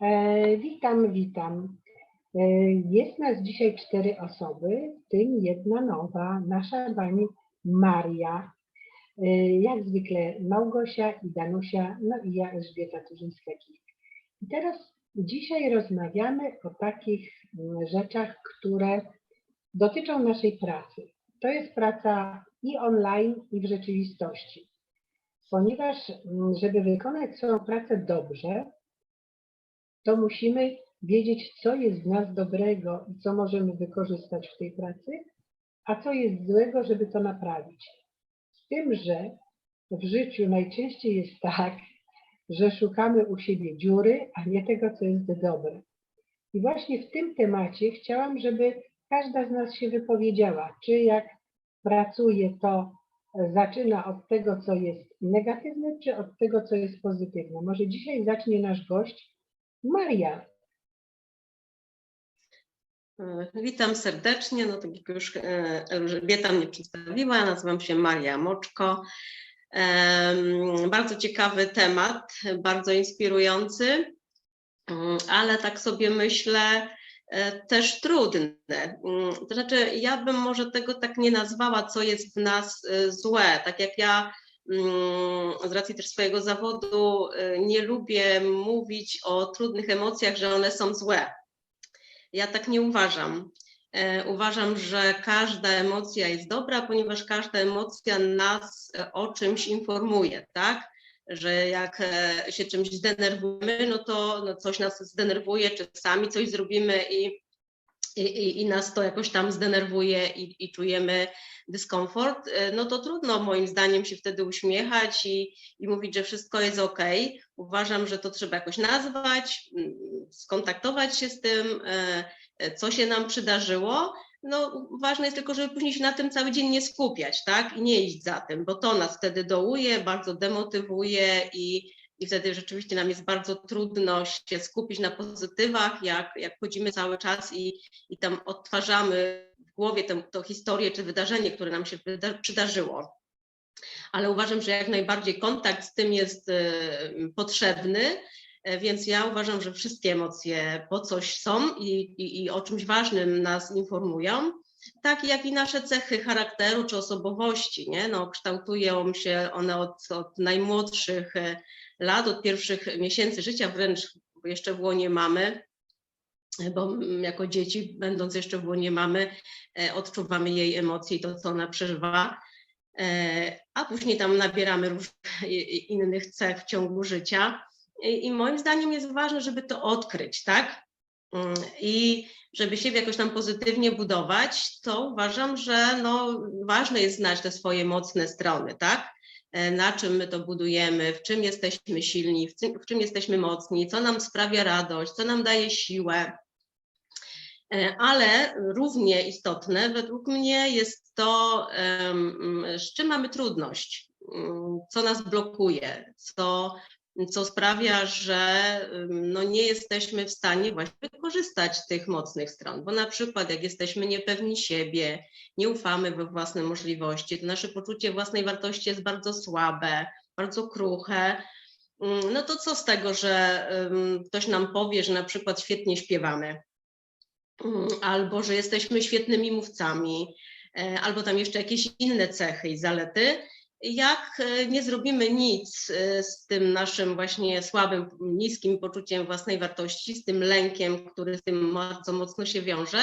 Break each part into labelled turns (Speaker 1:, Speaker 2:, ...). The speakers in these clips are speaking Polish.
Speaker 1: E, witam, witam. E, jest nas dzisiaj cztery osoby, w tym jedna nowa, nasza pani Maria. E, jak zwykle Małgosia i Danusia, no i ja Elżbieta Turzyńska-Kik. I teraz dzisiaj rozmawiamy o takich mm, rzeczach, które dotyczą naszej pracy. To jest praca i online, i w rzeczywistości. Ponieważ, mm, żeby wykonać swoją pracę dobrze, to musimy wiedzieć, co jest w nas dobrego i co możemy wykorzystać w tej pracy, a co jest złego, żeby to naprawić. Z tym, że w życiu najczęściej jest tak, że szukamy u siebie dziury, a nie tego, co jest dobre. I właśnie w tym temacie chciałam, żeby każda z nas się wypowiedziała, czy jak pracuje, to zaczyna od tego, co jest negatywne, czy od tego, co jest pozytywne. Może dzisiaj zacznie nasz gość, Maria.
Speaker 2: E, Witam serdecznie. No tak jak już e, Elżbieta mnie przedstawiła, nazywam się Maria Moczko. Em, Bardzo ciekawy temat, bardzo inspirujący, mm, ale tak sobie myślę, e, też trudny. Mm, To znaczy, ja bym może tego tak nie nazwała, co jest w nas e, złe. Tak jak ja z racji też swojego zawodu e, nie lubię mówić o trudnych emocjach, że one są złe. Ja tak nie uważam. E, Uważam, że każda emocja jest dobra, ponieważ każda emocja nas e, o czymś informuje, tak? Że jak e, się czymś zdenerwujemy, no to no coś nas zdenerwuje, czy sami coś zrobimy i, i, i- i nas to jakoś tam zdenerwuje i, i czujemy dyskomfort, e, no to trudno moim zdaniem się wtedy uśmiechać i, i mówić, że wszystko jest ok. Uważam, że to trzeba jakoś nazwać, skontaktować się z tym, e, e, co się nam przydarzyło. No, ważne jest tylko, żeby później się na tym cały dzień nie skupiać, tak? I nie iść za tym, bo to nas wtedy dołuje, bardzo demotywuje i, i wtedy rzeczywiście nam jest bardzo trudno się skupić na pozytywach, jak, jak chodzimy cały czas i, i tam odtwarzamy w głowie tę, tą historię czy wydarzenie, które nam się wyda- przydarzyło. Ale uważam, że jak najbardziej kontakt z tym jest e, potrzebny, e, więc ja uważam, że wszystkie emocje po coś są i, i, i o czymś ważnym nas informują, tak jak i nasze cechy charakteru czy osobowości, nie? No, kształtują się one od, od najmłodszych e, lat, od pierwszych miesięcy życia, wręcz jeszcze w łonie mamy, e, bo jako dzieci, będąc jeszcze w łonie mamy, e, odczuwamy jej emocje i to, co ona przeżywa, a później tam nabieramy różnych innych cech w ciągu życia. I moim zdaniem jest ważne, żeby to odkryć, tak? Mm, I żeby siebie jakoś tam pozytywnie budować, to uważam, że no, ważne jest znać te swoje mocne strony, tak? E, Na czym my to budujemy, w czym jesteśmy silni, w czym, jesteśmy mocni, co nam sprawia radość, co nam daje siłę. E, Ale równie istotne według mnie jest to, z czym mamy trudność, mm, co nas blokuje, co, co sprawia, że no, nie jesteśmy w stanie właśnie wykorzystać tych mocnych stron. Bo na przykład, jak jesteśmy niepewni siebie, nie ufamy we własne możliwości, to nasze poczucie własnej wartości jest bardzo słabe, bardzo kruche. ym, No to co z tego, że ktoś nam powie, że na przykład świetnie śpiewamy, Mm, albo że jesteśmy świetnymi mówcami, e, albo tam jeszcze jakieś inne cechy i zalety. Jak e, nie zrobimy nic e, z tym naszym właśnie słabym, niskim poczuciem własnej wartości, z tym lękiem, który z tym bardzo mocno się wiąże,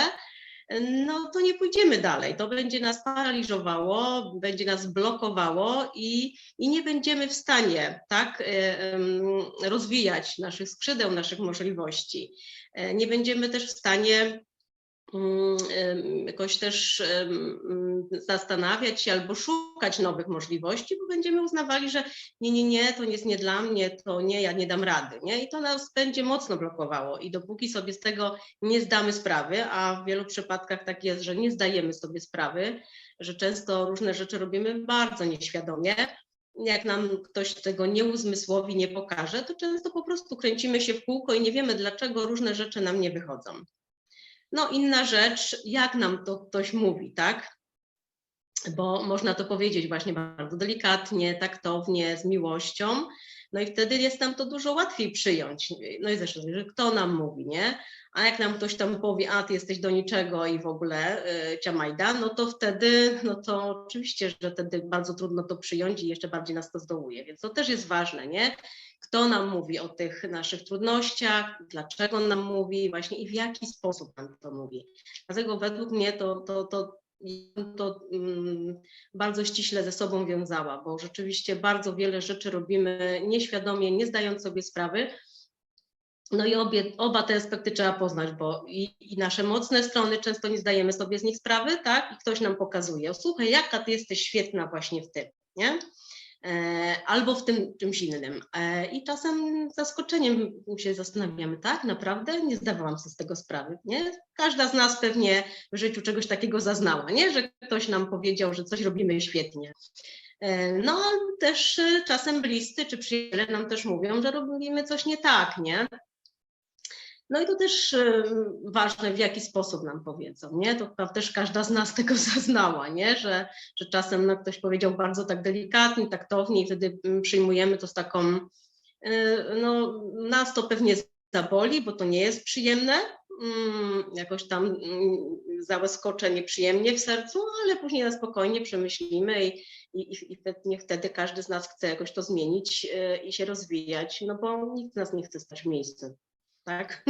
Speaker 2: e, no to nie pójdziemy dalej. To będzie nas paraliżowało, będzie nas blokowało i, i nie będziemy w stanie tak rozwijać naszych skrzydeł, naszych możliwości. Nie będziemy też w stanie jakoś też mm, zastanawiać się albo szukać nowych możliwości, bo będziemy uznawali, że nie, nie, nie, to jest nie dla mnie, to nie, ja nie dam rady, nie? I to nas będzie mocno blokowało i dopóki sobie z tego nie zdamy sprawy, a w wielu przypadkach tak jest, że nie zdajemy sobie sprawy, że często różne rzeczy robimy bardzo nieświadomie, jak nam ktoś tego nie uzmysłowi, nie pokaże, to często po prostu kręcimy się w kółko i nie wiemy, dlaczego różne rzeczy nam nie wychodzą. No inna rzecz, jak nam to ktoś mówi, tak? Bo można to powiedzieć właśnie bardzo delikatnie, taktownie, z miłością, No i wtedy jest nam to dużo łatwiej przyjąć. No i zresztą, że kto nam mówi, nie? A jak nam ktoś tam powie, a ty jesteś do niczego i w ogóle y, ciamajda, no to wtedy, no to oczywiście, że wtedy bardzo trudno to przyjąć i jeszcze bardziej nas to zdołuje. Więc to też jest ważne, nie? Kto nam mówi o tych naszych trudnościach, dlaczego nam mówi właśnie i w jaki sposób nam to mówi. Dlatego według mnie to, to, to, to mm, bardzo ściśle ze sobą wiązała, bo rzeczywiście bardzo wiele rzeczy robimy nieświadomie, nie zdając sobie sprawy. No i obie, oba te aspekty trzeba poznać, bo i, i nasze mocne strony często nie zdajemy sobie z nich sprawy, tak? I ktoś nam pokazuje, słuchaj, jaka ty jesteś świetna właśnie w tym, nie? E, albo w tym czymś innym. E, I czasem zaskoczeniem się zastanawiamy, tak, naprawdę nie zdawałam sobie z tego sprawy, nie? Każda z nas pewnie w życiu czegoś takiego zaznała, nie? Że ktoś nam powiedział, że coś robimy świetnie. E, No, też e, czasem bliscy czy przyjaciele nam też mówią, że robimy coś nie tak, nie? No i to też e, ważne, w jaki sposób nam powiedzą, nie? To chyba też każda z nas tego zaznała, nie? Że, że czasem no, ktoś powiedział bardzo tak delikatnie, taktownie i wtedy mm, przyjmujemy to z taką, e, no nas to pewnie zaboli, bo to nie jest przyjemne, mm, jakoś tam mm, załaskocze nieprzyjemnie w sercu, ale później na spokojnie przemyślimy i, i, i niech wtedy każdy z nas chce jakoś to zmienić e, i się rozwijać, no bo nikt z nas nie chce stać w miejscu, tak?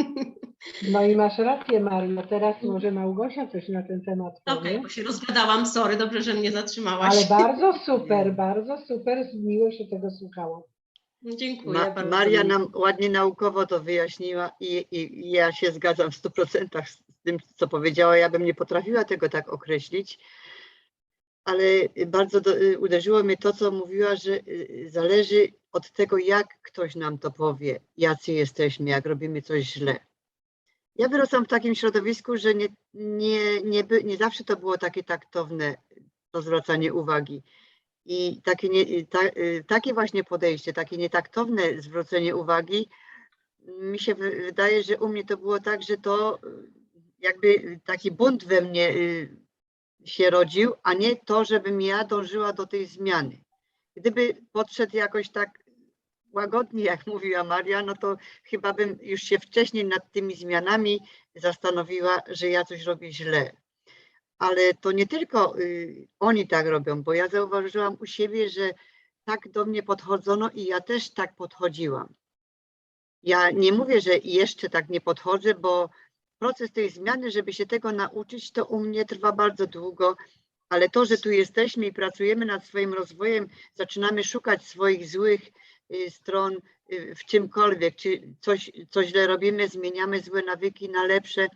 Speaker 1: No i masz rację, Mario. Teraz może Małgosia coś na ten temat
Speaker 2: Okej,
Speaker 1: powie.
Speaker 2: bo się rozgadałam, sorry, dobrze, że mnie zatrzymałaś.
Speaker 1: Ale bardzo super, bardzo super. Miło się tego słuchało.
Speaker 2: Dziękuję
Speaker 3: Ma,
Speaker 2: bardzo.
Speaker 3: Maria nam ładnie naukowo to wyjaśniła i, i, i ja się zgadzam w 100% z tym, co powiedziała. Ja bym nie potrafiła tego tak określić, ale bardzo do, uderzyło mnie to, co mówiła, że y, zależy od tego, jak ktoś nam to powie, jacy jesteśmy, jak robimy coś źle. Ja wyrosłam w takim środowisku, że nie, nie, nie, by, nie zawsze to było takie taktowne, to zwracanie uwagi. I takie, nie, ta, y, takie właśnie podejście, takie nietaktowne zwrócenie uwagi, mi się wy- wydaje, że u mnie to było tak, że to y, jakby taki bunt we mnie y, się rodził, a nie to, żebym ja dążyła do tej zmiany. Gdyby podszedł jakoś tak łagodnie, jak mówiła Maria, no to chyba bym już się wcześniej nad tymi zmianami zastanowiła, że ja coś robię źle ale to nie tylko y, oni tak robią, bo ja zauważyłam u siebie, że tak do mnie podchodzono i ja też tak podchodziłam. Ja nie mówię, że jeszcze tak nie podchodzę, bo proces tej zmiany, żeby się tego nauczyć, to u mnie trwa bardzo długo, ale to, że tu jesteśmy i pracujemy nad swoim rozwojem, zaczynamy szukać swoich złych stron y, w czymkolwiek, czy coś, coś źle robimy, zmieniamy złe nawyki na lepsze,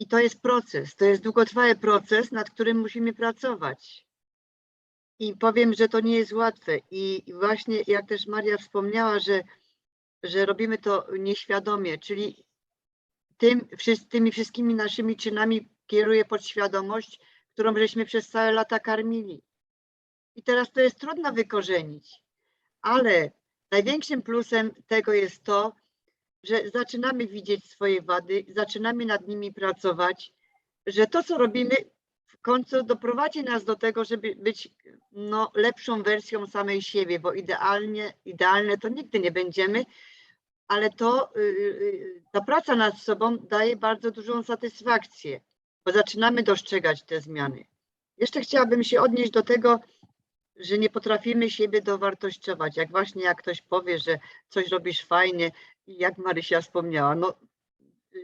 Speaker 3: i to jest proces, to jest długotrwały proces, nad którym musimy pracować. I powiem, że to nie jest łatwe. I właśnie jak też Maria wspomniała, że, że robimy to nieświadomie, czyli tym, tymi wszystkimi naszymi czynami kieruje podświadomość, którą żeśmy przez całe lata karmili. I teraz to jest trudno wykorzenić, ale największym plusem tego jest to, że zaczynamy widzieć swoje wady, zaczynamy nad nimi pracować, że to, co robimy, w końcu doprowadzi nas do tego, żeby być no, lepszą wersją samej siebie, bo idealnie, idealne to nigdy nie będziemy, ale to y, y, ta praca nad sobą daje bardzo dużą satysfakcję, bo zaczynamy dostrzegać te zmiany. Jeszcze chciałabym się odnieść do tego, że nie potrafimy siebie dowartościować. Jak właśnie jak ktoś powie, że coś robisz fajnie, jak Marysia wspomniała, no,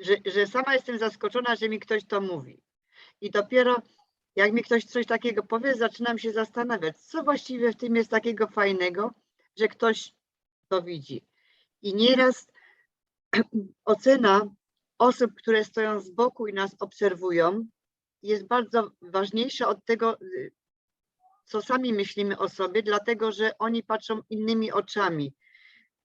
Speaker 3: że, że sama jestem zaskoczona, że mi ktoś to mówi. I dopiero jak mi ktoś coś takiego powie, zaczynam się zastanawiać, co właściwie w tym jest takiego fajnego, że ktoś to widzi. I nieraz ocena osób, które stoją z boku i nas obserwują, jest bardzo ważniejsza od tego, y, co sami myślimy o sobie, dlatego że oni patrzą innymi oczami.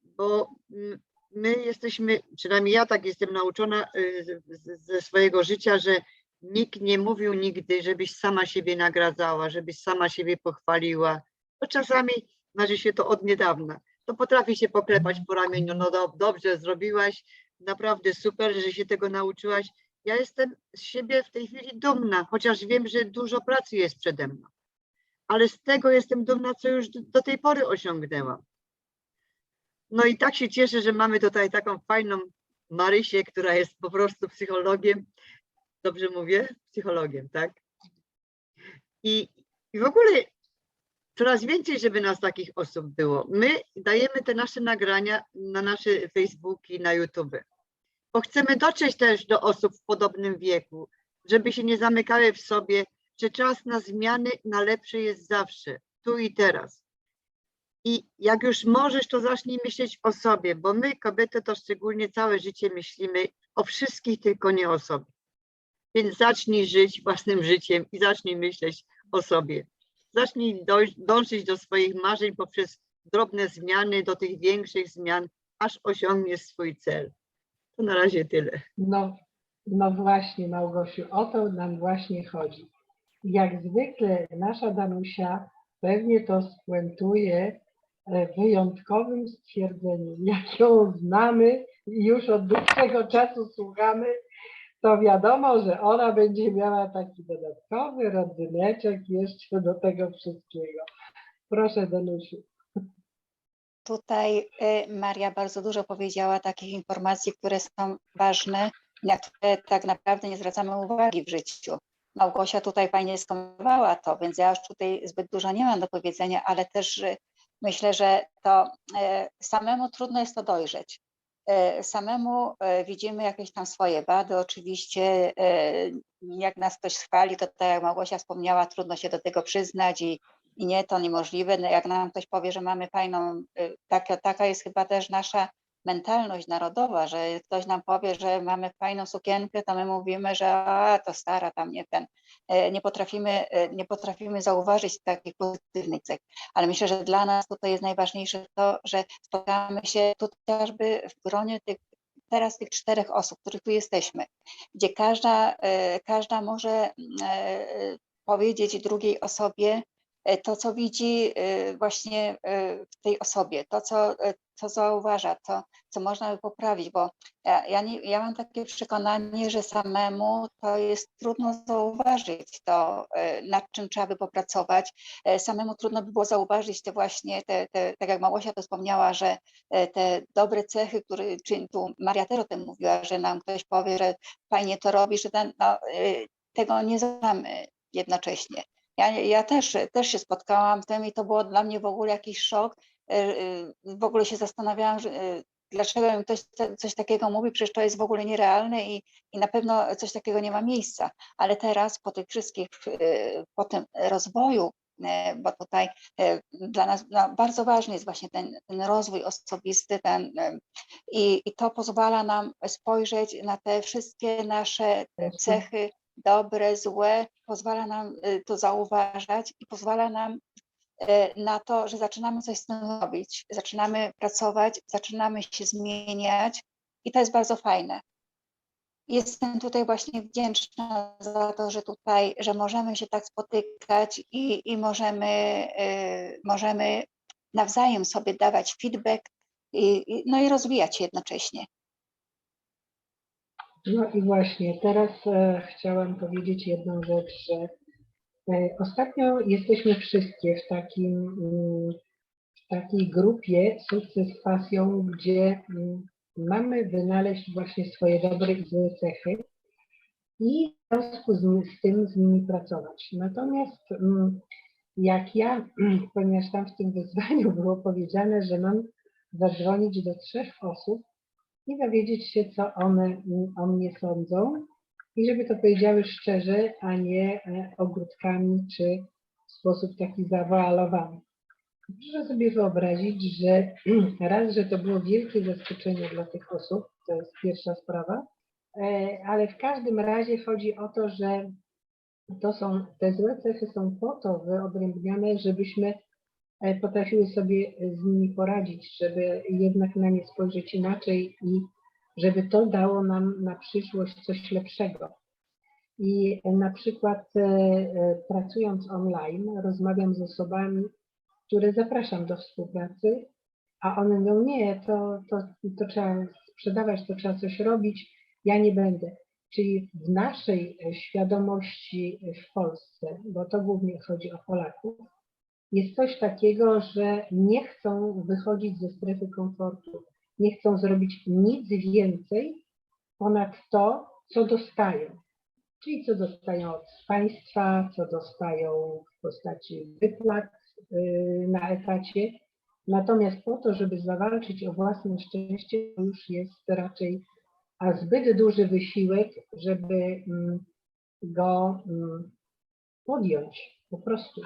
Speaker 3: Bo mm, my jesteśmy, przynajmniej ja tak jestem nauczona y, ze swojego życia, że nikt nie mówił nigdy, żebyś sama siebie nagradzała, żebyś sama siebie pochwaliła. Bo czasami marzy się to od niedawna. To potrafi się poklepać po ramieniu, no do, dobrze zrobiłaś, naprawdę super, że się tego nauczyłaś. Ja jestem z siebie w tej chwili dumna, chociaż wiem, że dużo pracy jest przede mną. Ale z tego jestem dumna, co już do- tej pory osiągnęłam. No i tak się cieszę, że mamy tutaj taką fajną Marysię, która jest po prostu psychologiem. Dobrze mówię? Psychologiem, tak? I, I w ogóle coraz więcej, żeby nas takich osób było. My dajemy te nasze nagrania na nasze Facebooki, na YouTube, bo chcemy dotrzeć też do osób w podobnym wieku, żeby się nie zamykały w sobie, że czas na zmiany na lepsze jest zawsze, tu i teraz. I jak już możesz, to zacznij myśleć o sobie, bo my, kobiety, to szczególnie całe życie myślimy o wszystkich, tylko nie o sobie. Więc zacznij żyć własnym życiem i zacznij myśleć o sobie. Zacznij dążyć do swoich marzeń poprzez drobne zmiany, do tych większych zmian, aż osiągniesz swój cel. To na razie tyle.
Speaker 1: No, no właśnie, Małgosiu, o to nam właśnie chodzi. Jak zwykle nasza Danusia pewnie to spuentuje e, wyjątkowym stwierdzeniem. Jak ją znamy i już od dłuższego czasu słuchamy, to wiadomo, że ona będzie miała taki dodatkowy rodzyneczek jeszcze do tego wszystkiego. Proszę, Danusiu.
Speaker 4: Tutaj y, Maria bardzo dużo powiedziała takich informacji, które są ważne, na które tak naprawdę nie zwracamy uwagi w życiu. Małgosia tutaj fajnie skomentowała to, więc ja już tutaj zbyt dużo nie mam do powiedzenia, ale też y, myślę, że to y, samemu trudno jest to dojrzeć. Y, Samemu y, widzimy jakieś tam swoje wady, oczywiście jak nas ktoś chwali, to tak jak Małgosia wspomniała, trudno się do tego przyznać i i nie, to niemożliwe. No jak nam ktoś powie, że mamy fajną, taka, taka jest chyba też nasza mentalność narodowa, że ktoś nam powie, że mamy fajną sukienkę, to my mówimy, że a, to stara tam nie ten. E, Nie potrafimy, e, nie potrafimy zauważyć takich pozytywnych cech. Ale myślę, że dla nas tutaj jest najważniejsze to, że spotykamy się tu chociażby w gronie tych teraz tych czterech osób, których tu jesteśmy, gdzie każda, e, każda może mm, powiedzieć drugiej osobie, to, co widzi e, właśnie e, w tej osobie, to, co, e, co zauważa, to, co można by poprawić, bo ja, ja, nie, ja mam takie przekonanie, że samemu to jest trudno zauważyć to, e, nad czym trzeba by popracować. E, Samemu trudno by było zauważyć te właśnie, te, te, tak jak Małosia to wspomniała, że e, te dobre cechy, które, czy tu Maria też o tym mówiła, że nam ktoś powie, że fajnie to robisz, że ten, no, e, tego nie znamy jednocześnie. Ja, ja też, też się spotkałam w tym i to było dla mnie w ogóle jakiś szok. E, e, W ogóle się zastanawiałam, że, e, dlaczego ktoś coś takiego mówi, przecież to jest w ogóle nierealne i, i na pewno coś takiego nie ma miejsca. Ale teraz po tych wszystkich, po tym rozwoju, bo tutaj dla nas no, bardzo ważny jest właśnie ten, ten rozwój osobisty, ten, i, i to pozwala nam spojrzeć na te wszystkie nasze
Speaker 1: Jasne.
Speaker 4: cechy, dobre, złe, pozwala nam y, to zauważać i pozwala nam y, na to, że zaczynamy coś z tym robić, zaczynamy pracować, zaczynamy się zmieniać i to jest bardzo fajne. Jestem tutaj właśnie wdzięczna za to, że tutaj, że możemy się tak spotykać i, i możemy, y, możemy nawzajem sobie dawać feedback i, i, no i rozwijać się jednocześnie.
Speaker 1: No i właśnie, teraz e, chciałam powiedzieć jedną rzecz, że e, ostatnio jesteśmy wszystkie w takim, mm, w takiej grupie Sukces z Pasją, gdzie mm, mamy wynaleźć właśnie swoje dobre i złe cechy i w związku z, z tym z nimi pracować. Natomiast mm, jak ja, ponieważ tam w tym wyzwaniu było powiedziane, że mam zadzwonić do trzech osób, i dowiedzieć się, co one o mnie sądzą i żeby to powiedziały szczerze, a nie e, ogródkami czy w sposób taki zawoalowany. Proszę sobie wyobrazić, że raz, że to było wielkie zaskoczenie dla tych osób, to jest pierwsza sprawa, e, ale w każdym razie chodzi o to, że to są, te złe cechy są po to wyodrębnione, żebyśmy potrafiły sobie z nimi poradzić, żeby jednak na nie spojrzeć inaczej i żeby to dało nam na przyszłość coś lepszego. I e, na przykład e, e, pracując online, rozmawiam z osobami, które zapraszam do współpracy, a one mówią, nie, to, to, to trzeba sprzedawać, to trzeba coś robić, ja nie będę. Czyli w naszej e, świadomości w Polsce, bo to głównie chodzi o Polaków, jest coś takiego, że nie chcą wychodzić ze strefy komfortu, nie chcą zrobić nic więcej ponad to, co dostają. Czyli co dostają od państwa, co dostają w postaci wypłat y, na etacie. Natomiast po to, żeby zawalczyć o własne szczęście, już jest raczej a zbyt duży wysiłek, żeby mm, go mm, podjąć po prostu.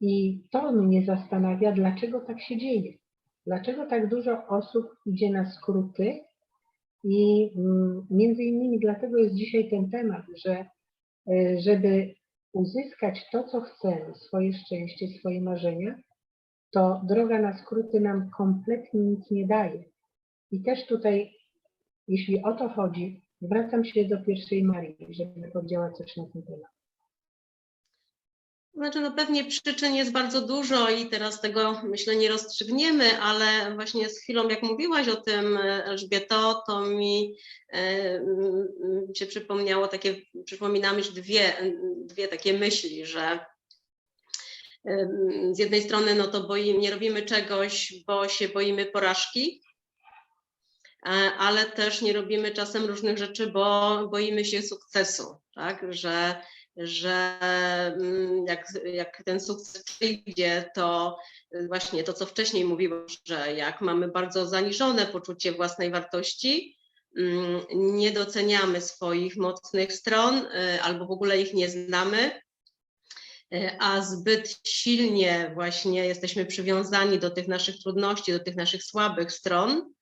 Speaker 1: I to mnie zastanawia, dlaczego tak się dzieje. Dlaczego tak dużo osób idzie na skróty i mm, między innymi dlatego jest dzisiaj ten temat, że e, żeby uzyskać to, co chcemy, swoje szczęście, swoje marzenia, to droga na skróty nam kompletnie nic nie daje. I też tutaj, jeśli o to chodzi, zwracam się do pierwszej Marii, żeby powiedziała coś na ten temat.
Speaker 2: Znaczy, no pewnie przyczyn jest bardzo dużo i teraz tego myślę nie rozstrzygniemy, ale właśnie z chwilą jak mówiłaś o tym e, Elżbieto, to mi e, się przypomniało takie, przypomina mi się dwie, dwie takie myśli, że em, z jednej strony no to boi, nie robimy czegoś, bo się boimy porażki, e, ale też nie robimy czasem różnych rzeczy, bo boimy się sukcesu, tak, że że mm, jak, jak ten sukces przyjdzie, to właśnie to, co wcześniej mówiłam, że jak mamy bardzo zaniżone poczucie własnej wartości, mm, nie doceniamy swoich mocnych stron y, albo w ogóle ich nie znamy, y, a zbyt silnie właśnie jesteśmy przywiązani do tych naszych trudności, do tych naszych słabych stron,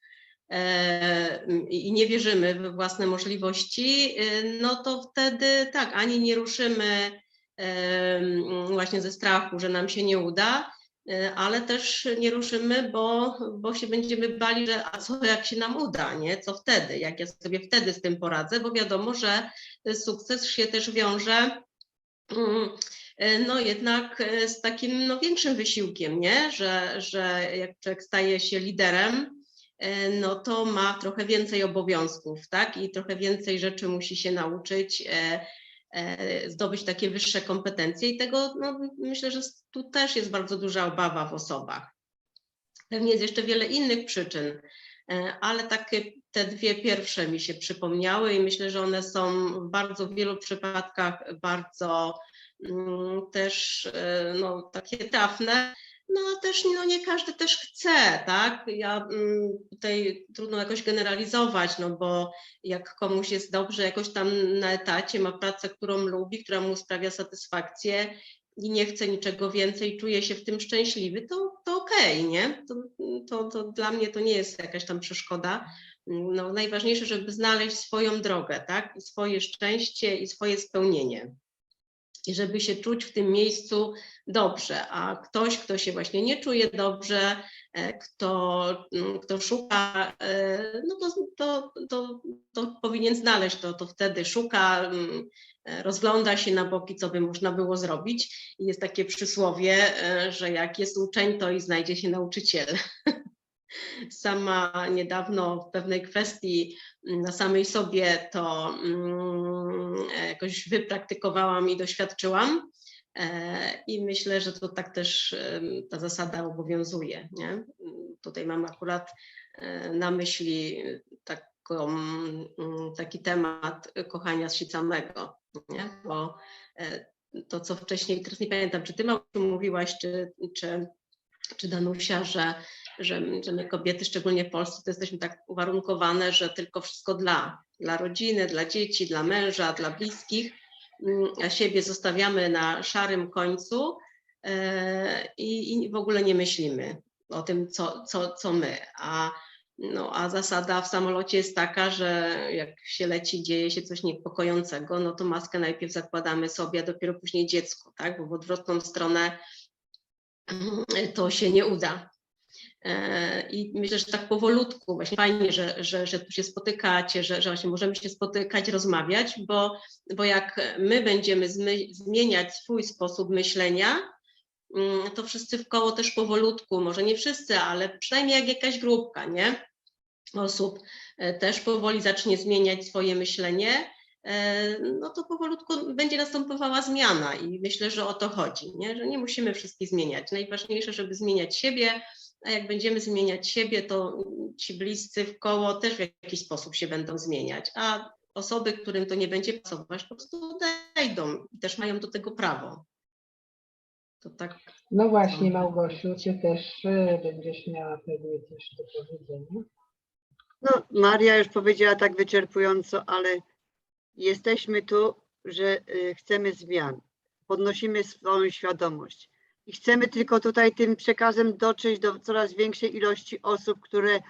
Speaker 2: i nie wierzymy we własne możliwości, y, no to wtedy tak, ani nie ruszymy em, właśnie ze strachu, że nam się nie uda, ale też nie ruszymy, bo, bo się będziemy bali, że a co jak się nam uda, nie? Co wtedy? Jak ja sobie wtedy z tym poradzę? Bo wiadomo, że sukces się też wiąże mm, e, no jednak e, z takim no, większym wysiłkiem, nie? Że, że jak człowiek staje się liderem, e, no to ma trochę więcej obowiązków, tak? I trochę więcej rzeczy musi się nauczyć, e, e, zdobyć takie wyższe kompetencje i tego no, myślę, że tu też jest bardzo duża obawa w osobach. Pewnie jest jeszcze wiele innych przyczyn, e, ale takie te dwie pierwsze mi się przypomniały i myślę, że one są w bardzo wielu przypadkach bardzo mm, też e, no, takie trafne, no też no, nie każdy też chce, tak? Ja mm, tutaj trudno jakoś generalizować, no bo jak komuś jest dobrze jakoś tam na etacie, ma pracę, którą lubi, która mu sprawia satysfakcję i nie chce niczego więcej, czuje się w tym szczęśliwy, to, to okej, nie? To, to, to dla mnie to nie jest jakaś tam przeszkoda. No, najważniejsze, żeby znaleźć swoją drogę, tak? I swoje szczęście i swoje spełnienie. I żeby się czuć w tym miejscu dobrze, a ktoś, kto się właśnie nie czuje dobrze, e, kto, mm, kto szuka, e, no to, to, to, to powinien znaleźć to, to wtedy szuka, mm, e, rozgląda się na boki, co by można było zrobić. I jest takie przysłowie, że jak jest uczeń, to i znajdzie się nauczyciel. Sama niedawno w pewnej kwestii mm, na samej sobie to mm, e, jakoś wypraktykowałam i doświadczyłam. E, I myślę, że to tak też ta zasada obowiązuje. Nie? Tutaj mam akurat e, na myśli taką, mm, taki temat kochania się samego, nie? bo to, co wcześniej, teraz nie pamiętam, czy ty mówiłaś, czy, czy, czy Danusia, że, że, że my kobiety, szczególnie w Polsce, to jesteśmy tak uwarunkowane, że tylko wszystko dla, dla rodziny, dla dzieci, dla męża, dla bliskich, mm, a siebie zostawiamy na szarym końcu e, i, i w ogóle nie myślimy o tym, co, co, co my. A, no, a zasada w samolocie jest taka, że jak się leci, dzieje się coś niepokojącego, no to maskę najpierw zakładamy sobie, a dopiero później dziecku, tak? Bo w odwrotną stronę to się nie uda. E, I myślę, że tak powolutku, właśnie fajnie, że, że, że tu się spotykacie, że, że właśnie możemy się spotykać, rozmawiać, bo, bo jak my będziemy zmieniać swój sposób myślenia, mm, to wszyscy w koło też powolutku, może nie wszyscy, ale przynajmniej jak jakaś grupka, nie? Osób e, też powoli zacznie zmieniać swoje myślenie no to powolutku będzie następowała zmiana i myślę, że o to chodzi, nie? że nie musimy wszystkich zmieniać. Najważniejsze, żeby zmieniać siebie, a jak będziemy zmieniać siebie, to ci bliscy w koło też w jakiś sposób się będą zmieniać, a osoby, którym to nie będzie pasować, po prostu odejdą i też mają do tego prawo. To tak
Speaker 1: No właśnie, Małgosiu, ty też e, będziesz miała pewnie coś do powiedzenia.
Speaker 3: No, Maria już powiedziała tak wyczerpująco, ale jesteśmy tu, że y, chcemy zmian. Podnosimy swoją świadomość. I chcemy tylko tutaj tym przekazem dotrzeć do coraz większej ilości osób, które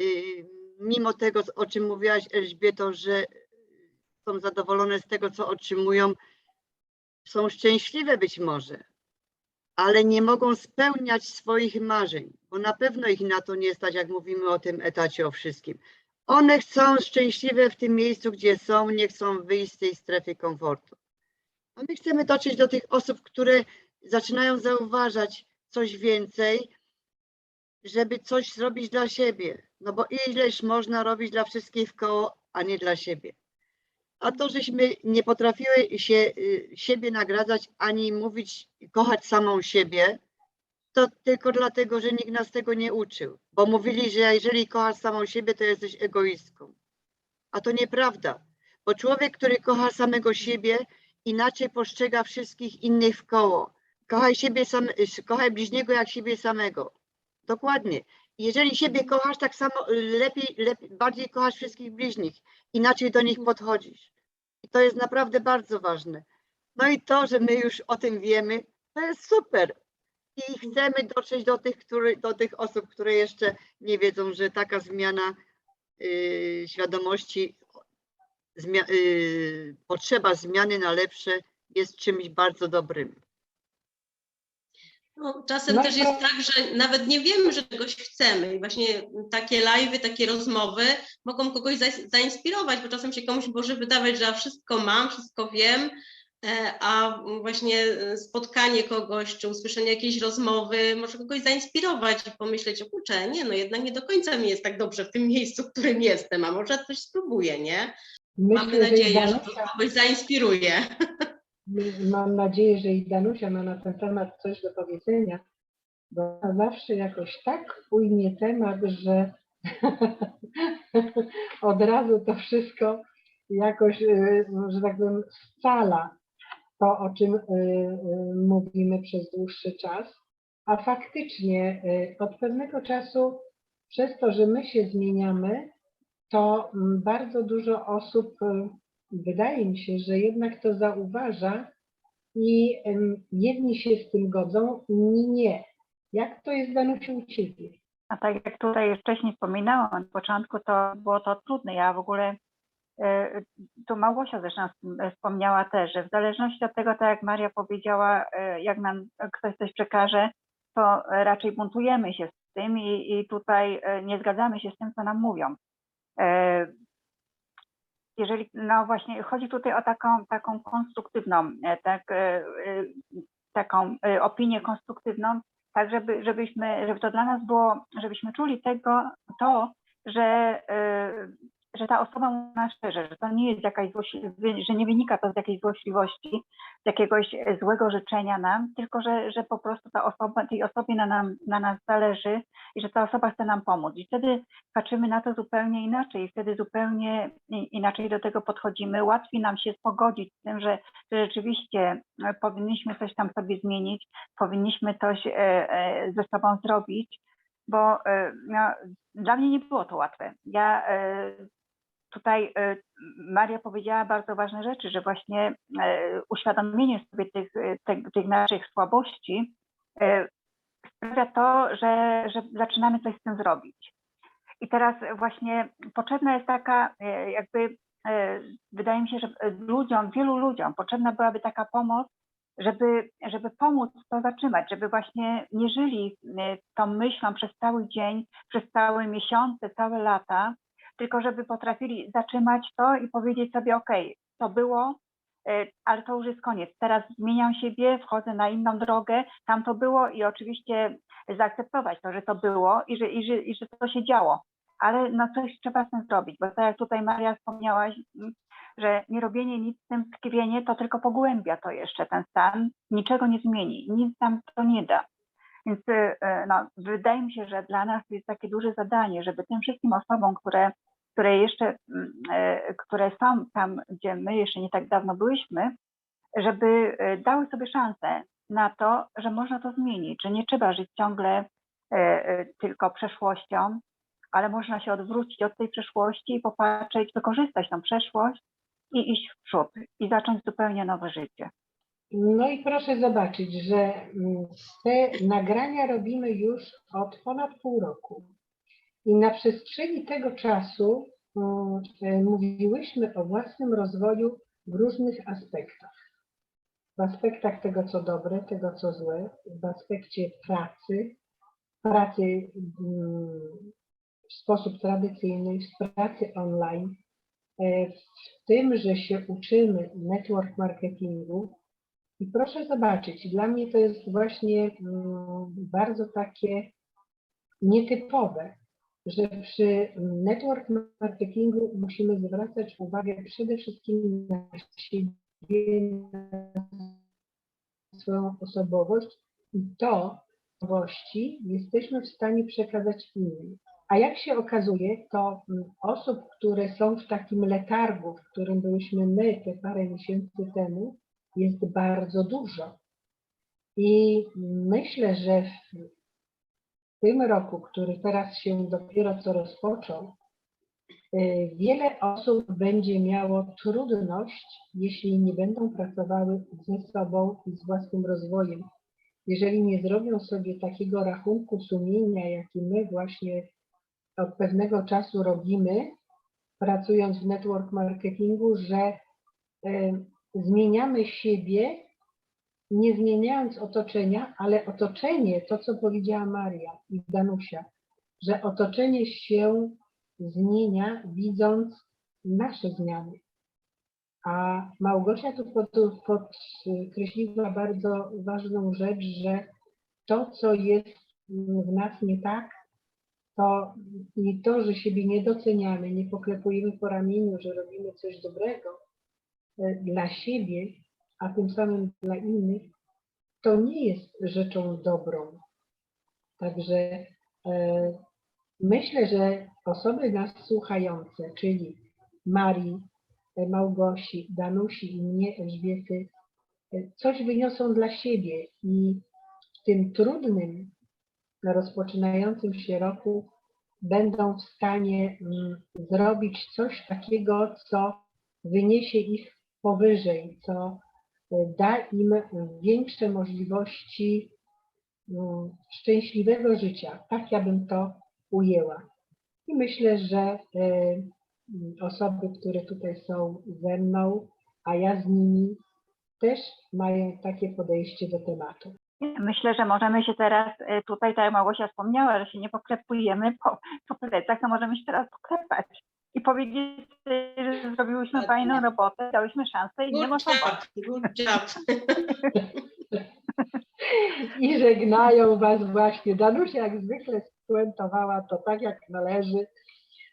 Speaker 3: y, mimo tego, o czym mówiłaś Elżbieto, że są zadowolone z tego, co otrzymują, są szczęśliwe być może, ale nie mogą spełniać swoich marzeń, bo na pewno ich na to nie stać, jak mówimy o tym etacie, o wszystkim. One chcą szczęśliwe w tym miejscu, gdzie są, nie chcą wyjść z tej strefy komfortu. A my chcemy dotrzeć do tych osób, które zaczynają zauważać coś więcej, żeby coś zrobić dla siebie. No bo ileż można robić dla wszystkich w koło, a nie dla siebie. A to, żeśmy nie potrafiły się, y, siebie nagradzać ani mówić, kochać samą siebie, to tylko dlatego, że nikt nas tego nie uczył. Bo mówili, że jeżeli kochasz samą siebie, to jesteś egoistką. A to nieprawda. Bo człowiek, który kocha samego siebie, inaczej postrzega wszystkich innych w koło. Kochaj siebie sam, kochaj bliźniego jak siebie samego. Dokładnie. Jeżeli siebie kochasz, tak samo lepiej, lepiej, bardziej kochasz wszystkich bliźnich. Inaczej do nich podchodzisz. I to jest naprawdę bardzo ważne. No i to, że my już o tym wiemy, to jest super. I chcemy dotrzeć do tych, który, do tych osób, które jeszcze nie wiedzą, że taka zmiana y, świadomości, zmia, y, potrzeba zmiany na lepsze jest czymś bardzo dobrym.
Speaker 2: No, czasem
Speaker 1: No
Speaker 2: też jest tak, że nawet nie wiemy, że czegoś chcemy i właśnie takie live'y, takie rozmowy mogą kogoś za- zainspirować, bo czasem się komuś może wydawać, że ja wszystko mam, wszystko wiem, a właśnie e, spotkanie kogoś czy usłyszenie jakiejś rozmowy może kogoś zainspirować i pomyśleć, o kurczę, nie, no jednak nie do końca mi jest tak dobrze w tym miejscu, w którym jestem, a może coś spróbuję, nie? Mamy
Speaker 1: Myślę, że i
Speaker 2: nadzieję, że to
Speaker 1: Danusia,
Speaker 2: kogoś zainspiruje.
Speaker 1: mam nadzieję, że i Danusia ma na ten temat coś do powiedzenia, bo zawsze jakoś tak ujmie temat, że od razu to wszystko jakoś, y, że tak powiem, scala to, o czym y, y, mówimy przez dłuższy czas. A faktycznie y, od pewnego czasu, przez to, że my się zmieniamy, to mm, bardzo dużo osób, wydaje mi się, że jednak to zauważa i jedni się z tym godzą, inni nie. Jak to jest Danusiu u Ciebie?
Speaker 5: A tak jak tutaj wcześniej wspominałam na początku, to było to trudne. Ja w ogóle, tu Małgosia zresztą wspom- wspomniała też, że w zależności od tego, tak jak Maria powiedziała, e, jak nam ktoś coś przekaże, to raczej buntujemy się z tym i, i tutaj e, nie zgadzamy się z tym, co nam mówią. E, Jeżeli, no właśnie, chodzi tutaj o taką, taką konstruktywną, e, tak, e, e, taką e, opinię konstruktywną, tak żeby, żebyśmy, żeby to dla nas było, żebyśmy czuli tego, to, że, że ta osoba nas szczerze, że to nie jest jakaś że nie wynika to z jakiejś złośliwości, z jakiegoś e, złego życzenia nam, tylko że, że po prostu ta osoba, tej osobie na, nam, na nas zależy i że ta osoba chce nam pomóc. I wtedy patrzymy na to zupełnie inaczej, wtedy zupełnie i- inaczej do tego podchodzimy. Łatwiej nam się pogodzić z tym, że, że rzeczywiście e, powinniśmy coś tam sobie zmienić, powinniśmy coś e, ze sobą zrobić, bo no, dla mnie nie było to łatwe. Ja tutaj e, Maria powiedziała bardzo ważne rzeczy, że właśnie e, uświadomienie sobie tych, e, tych, tych naszych słabości e, sprawia to, że, że zaczynamy coś z tym zrobić. I teraz właśnie potrzebna jest taka jakby, wydaje mi się, że ludziom, wielu ludziom potrzebna byłaby taka pomoc, żeby, żeby pomóc to zatrzymać, żeby właśnie nie żyli tą myślą przez cały dzień, przez całe miesiące, całe lata, tylko żeby potrafili zatrzymać to i powiedzieć sobie, ok, to było, e, ale to już jest koniec. Teraz zmieniam siebie, wchodzę na inną drogę, tam to było i oczywiście zaakceptować to, że to było i że, i że, i że to się działo. Ale no coś trzeba z tym zrobić, bo tak jak tutaj Maria wspomniałaś, m, że nie robienie nic w tym tkwienie to tylko pogłębia to jeszcze ten stan, niczego nie zmieni, nic nam to nie da. Więc y, no, wydaje mi się, że dla nas jest takie duże zadanie, żeby tym wszystkim osobom, które, które jeszcze, mm, y, które są tam, gdzie my jeszcze nie tak dawno byliśmy, żeby y, dały sobie szansę na to, że można to zmienić, że nie trzeba żyć ciągle y, tylko przeszłością, ale można się odwrócić od tej przeszłości i popatrzeć, wykorzystać tą przeszłość i iść w przód i zacząć zupełnie nowe życie.
Speaker 1: No i proszę zobaczyć, że mm, te nagrania robimy już od ponad pół roku. I na przestrzeni tego czasu e, mówiłyśmy o własnym rozwoju w różnych aspektach. W aspektach tego, co dobre, tego, co złe, w aspekcie pracy, pracy mm, w sposób tradycyjny, w pracy online, e, w tym, że się uczymy network marketingu, i proszę zobaczyć, dla mnie to jest właśnie mm, bardzo takie nietypowe, że przy network marketingu musimy zwracać uwagę przede wszystkim na siebie, na swoją osobowość i to osobowości jesteśmy w stanie przekazać innym. A jak się okazuje, to mm, osób, które są w takim letargu, w którym byliśmy my te parę miesięcy temu, jest bardzo dużo. I myślę, że w tym roku, który teraz się dopiero co rozpoczął, y, wiele osób będzie miało trudność, jeśli nie będą pracowały ze sobą i z własnym rozwojem. Jeżeli nie zrobią sobie takiego rachunku sumienia, jaki my właśnie od pewnego czasu robimy, pracując w network marketingu, że y, zmieniamy siebie, nie zmieniając otoczenia, ale otoczenie, to co powiedziała Maria i Danusia, że otoczenie się zmienia, widząc nasze zmiany. A Małgosia tu pod, podkreśliła bardzo ważną rzecz, że to, co jest w nas nie tak, to i to, że siebie nie doceniamy, nie poklepujemy po ramieniu, że robimy coś dobrego, e, dla siebie, a tym samym dla innych, to nie jest rzeczą dobrą. Także e, myślę, że osoby nas słuchające, czyli Marii, e, Małgosi, Danusi i mnie, Elżbiety, e, coś wyniosą dla siebie i w tym trudnym, rozpoczynającym się roku będą w stanie mm, zrobić coś takiego, co wyniesie ich powyżej, co da im większe możliwości mm, szczęśliwego życia. Tak ja bym to ujęła. I myślę, że y, osoby, które tutaj są ze mną, a ja z nimi, też mają takie podejście do tematu.
Speaker 5: Myślę, że możemy się teraz, e, tutaj tak jak Małgosia wspomniała, że się nie poklepujemy po, po plecach, to możemy się teraz poklepać i powiedzieć, że zrobiłyśmy
Speaker 2: Tak.
Speaker 5: fajną robotę, dałyśmy szansę i nie
Speaker 2: job.
Speaker 1: I żegnają Was właśnie. Danusia jak zwykle spuentowała to tak, jak należy.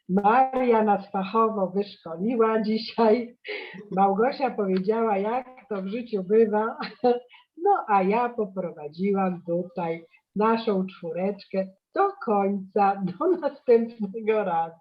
Speaker 1: Maria nas fachowo wyszkoliła dzisiaj. Małgosia powiedziała, jak to w życiu bywa. No a ja poprowadziłam tutaj naszą czwóreczkę do końca, do następnego razu.